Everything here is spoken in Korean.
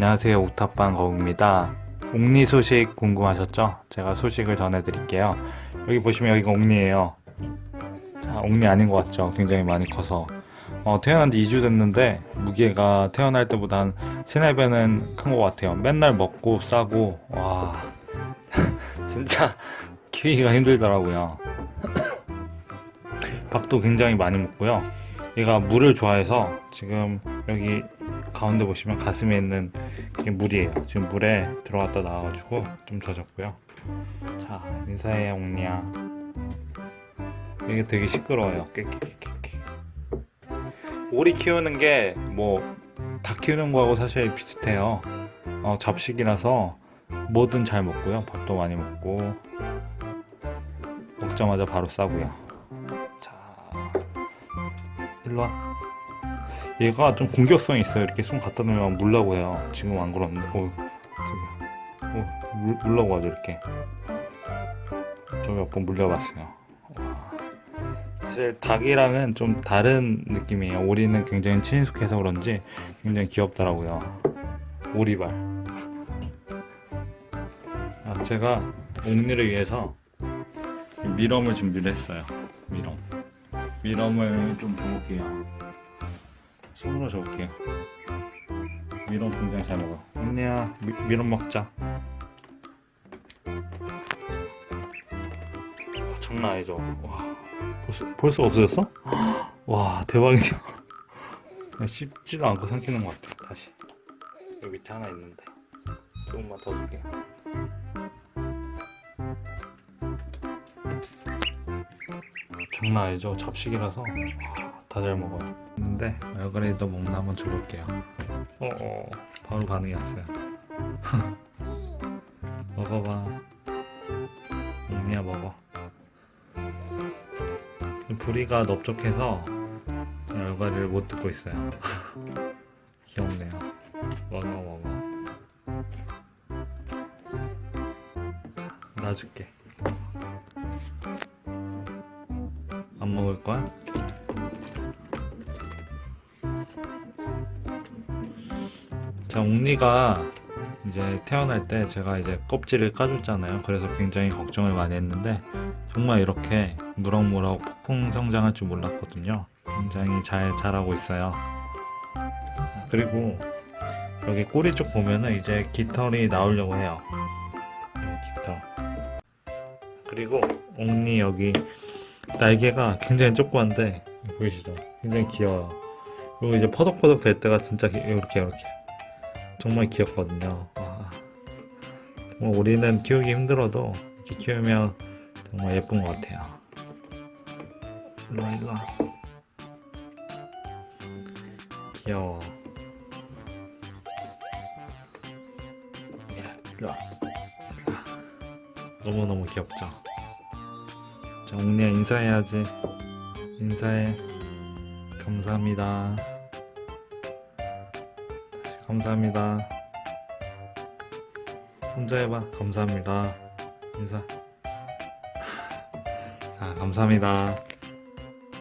안녕하세요. 옥탑방 거우입니다. 옥니 소식 궁금하셨죠? 제가 소식을 전해드릴게요. 여기 보시면 여기가 옥니예요. 자, 옥니 아닌 것 같죠? 굉장히 많이 커서. 어, 태어난 지 2주 됐는데 무게가 태어날 때보다 한 3, 4배는 큰 것 같아요. 맨날 먹고 싸고 와 진짜 키우기가 힘들더라고요. 밥도 굉장히 많이 먹고요. 얘가 물을 좋아해서 지금 여기 가운데 보시면 가슴에 있는 이게 물이에요. 지금 물에 들어갔다 나와가지고 좀 젖었고요. 자, 인사해, 옥니야. 이게 되게 시끄러워요. 깨깨깨깨. 오리 키우는 게 뭐 다 키우는 거하고 사실 비슷해요. 어, 잡식이라서 뭐든 잘 먹고요. 밥도 많이 먹고 먹자마자 바로 싸고요. 자, 일로 와. 얘가 좀 공격성이 있어요. 이렇게 손 갖다 놓으면 물라고 해요. 지금 안 그러는데. 어. 어, 물, 물라고 하죠, 이렇게. 저 몇 번 물려봤어요. 와. 사실 닭이랑은 좀 다른 느낌이에요. 오리는 굉장히 친숙해서 그런지 굉장히 귀엽더라고요. 오리발. 아, 제가 옥니를 위해서 미럼을 준비를 했어요. 미럼. 미럼을 좀 줘볼게요. 손으로 줘볼게요. 미럼 굉장히 잘 먹어. 언니야, 미, 미럼 먹자. 아, 장난 아니죠? 와, 벌써, 벌써 없어졌어? 와, 대박이야. 그냥 씹지도 않고 삼키는 것 같아. 다시. 여기 밑에 하나 있는데. 조금만 더 줄게. 장난 아니죠? 잡식이라서 다 잘 먹어요. 근데 얼그레이도 먹나 한번 줘볼게요. 어, 어 바로 반응이 왔어요. 먹어봐. 언니야 먹어. 부리가 넓적해서 얼가리를 못 듣고 있어요. 귀엽네요. 먹어 먹어. 자, 놔줄게. 먹을 거야? 자, 옥니가 이제 태어날 때 제가 이제 껍질을 까줬잖아요. 그래서 굉장히 걱정을 많이 했는데 정말 이렇게 무럭무럭 폭풍 성장할 줄 몰랐거든요. 굉장히 잘 자라고 있어요. 그리고 여기 꼬리 쪽 보면은 이제 깃털이 나오려고 해요. 여기 깃털. 그리고 옥니 여기 날개가 굉장히 조그만데 보이시죠? 굉장히 귀여워요. 그리고 이제 퍼덕퍼덕 될 때가 진짜 기- 이렇게 이렇게 정말 귀엽거든요. 와. 정말 우리는 키우기 힘들어도 이렇게 키우면 정말 예쁜 것 같아요. 일로와 일로와. 귀여워. 야, 일로와. 너무너무 귀엽죠? 자, 옥니야 인사해야지. 인사해. 감사합니다. 감사합니다. 혼자 해봐. 감사합니다. 인사. 자, 감사합니다.